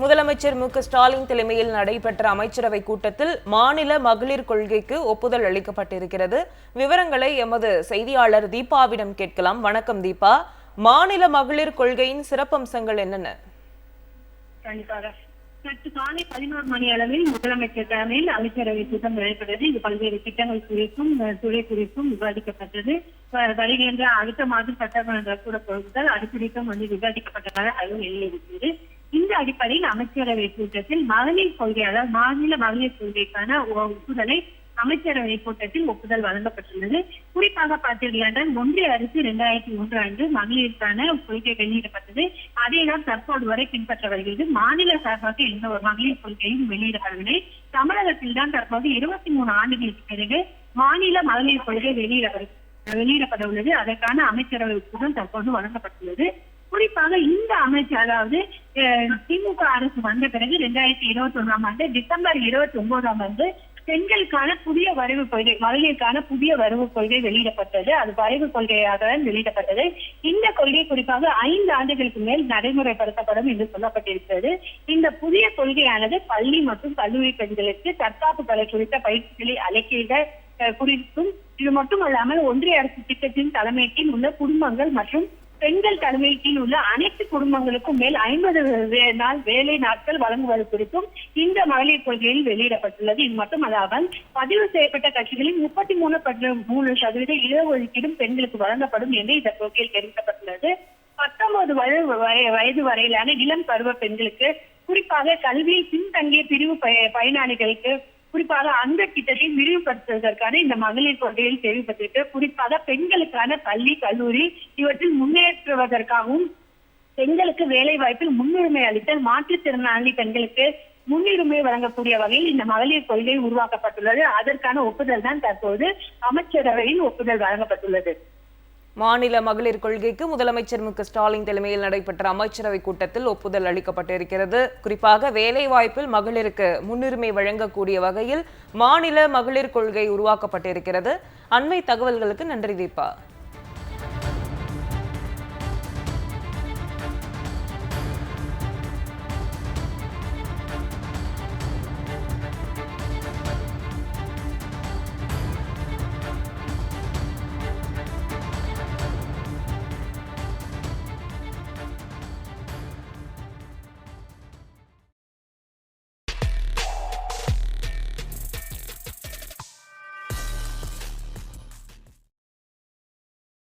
முதலமைச்சர் மு ஸ்டாலின் தலைமையில் நடைபெற்ற அமைச்சரவை கூட்டத்தில் மாநில மகளிர் கொள்கைக்கு ஒப்புதல் அளிக்கப்பட்டிருக்கிறது. விவரங்களை எமது செய்தியாளர் தீபாவிடம் கேட்கலாம். வணக்கம் தீபா. மாநில மகளிர் கொள்கையின் சிறப்பம்சங்கள் என்னென்ன? கண்டிப்பாக. நேற்று காலை பதினோரு மணி அளவில் முதலமைச்சர் தலைமையில் அமைச்சரவை கூட்டம் நடைபெற்றது. இது பல்வேறு திட்டங்கள் குறித்தும் துறை குறித்தும் விவாதிக்கப்பட்டது. வருகின்ற அடுத்த மாதம் சட்டமன்ற கூட பொருட்கள் அது குறித்தும் வந்து விவாதிக்கப்பட்டதாக அதுவும் வெளியிட்டிருக்கிறது இந்த அடிப்படையில் அமைச்சரவை கூட்டத்தில் மகளிர் கொள்கை அதாவது மாநில மகளிர் கொள்கைக்கான ஒப்புதலை அமைச்சரவை கூட்டத்தில் ஒப்புதல் வழங்கப்பட்டுள்ளது. குறிப்பாக பார்த்தீர்கள் என்றால் ஒன்றிய அரசு இரண்டாயிரத்தி ஒன்று ஆண்டு மகளிருக்கான கொள்கை வெளியிடப்பட்டது. அதை தற்போது வரை பின்பற்ற வருகிறது. மாநில சார்பாக எந்த ஒரு மகளிர் கொள்கையும் வெளியிடப்படவில்லை. தமிழகத்தில் தான் தற்போது இருபத்தி மூணு ஆண்டுகளுக்கு பிறகு மாநில மகளிர் கொள்கை வெளியிட வெளியிடப்பட உள்ளது அதற்கான அமைச்சரவை ஒப்புதல் தற்போது வழங்கப்பட்டுள்ளது. குறிப்பாக இந்த அமைச்சர் அதாவது திமுக அரசு வந்த பிறகு ரெண்டாயிரத்தி இருபத்தி ஒன்றாம் ஆண்டு டிசம்பர் இருபத்தி ஒன்பதாம் ஆண்டு பெண்களுக்கான புதிய வரைவு கொள்கை மகளிருக்கான புதிய வரவு கொள்கை வெளியிடப்பட்டது. அது வரைவு கொள்கையாக வெளியிடப்பட்டது. இந்த கொள்கை குறிப்பாக ஐந்து ஆண்டுகளுக்கு மேல் நடைமுறைப்படுத்தப்படும் என்று சொல்லப்பட்டிருக்கிறது. இந்த புதிய கொள்கையானது பள்ளி மற்றும் கல்லூரி பெண்களுக்கு தற்காப்பு கலை குறித்த பயிற்சிகளை அளிக்கிற அஹ், குறித்தும் இது மட்டுமல்லாமல் ஒன்றிய அரசு திட்டத்தின் தலைமையில் உள்ள குடும்பங்கள் மற்றும் பெண்கள் தலைமையில் உள்ள அனைத்து குடும்பங்களுக்கும் மேல் ஐம்பது நாள் வேலை நாட்கள் வழங்குவது குறித்தும் இந்த மகளிர் கொள்கையில் வெளியிடப்பட்டுள்ளது. இது மட்டும் அல்லாமல் பதிவு செய்யப்பட்ட கட்சிகளில் முப்பத்தி மூணு மூணு சதவீத இடஒதுக்கீடும் பெண்களுக்கு வழங்கப்படும் என்று இந்த கொள்கையில் தெரிவிக்கப்பட்டுள்ளது. பத்தொன்பது வயது வயது வரையிலான இளம் பருவ பெண்களுக்கு குறிப்பாக கல்வியில் பின்தங்கிய பிரிவு பய- பயனாளிகளுக்கு குறிப்பாக அந்த திட்டத்தை விரிவுபடுத்துவதற்கான இந்த மகளிர் கொள்கையில் தெரிவிப்பதற்கு குறிப்பாக பெண்களுக்கான பள்ளி கல்லூரி இவற்றில் முன்னேற்றுவதற்காகவும் பெண்களுக்கு வேலை வாய்ப்பில் முன்னுரிமை அளித்தல் மாற்றுத்திறனாளி பெண்களுக்கு முன்னுரிமை வழங்கக்கூடிய வகையில் இந்த மகளிர் கொள்கை உருவாக்கப்பட்டுள்ளது. அதற்கான ஒப்புதல் தான் தற்போது அமைச்சரவையில் ஒப்புதல் வழங்கப்பட்டுள்ளது. மாநில மகளிர் கொள்கைக்கு முதலமைச்சர் மு ஸ்டாலின் தலைமையில் நடைபெற்ற அமைச்சரவை கூட்டத்தில் ஒப்புதல் அளிக்கப்பட்டிருக்கிறது. குறிப்பாக வேலைவாய்ப்பில் மகளிருக்கு முன்னுரிமை வழங்கக்கூடிய வகையில் மாநில மகளிர் கொள்கை உருவாக்கப்பட்டிருக்கிறது. அண்மை தகவல்களுக்கு நன்றி தீபா.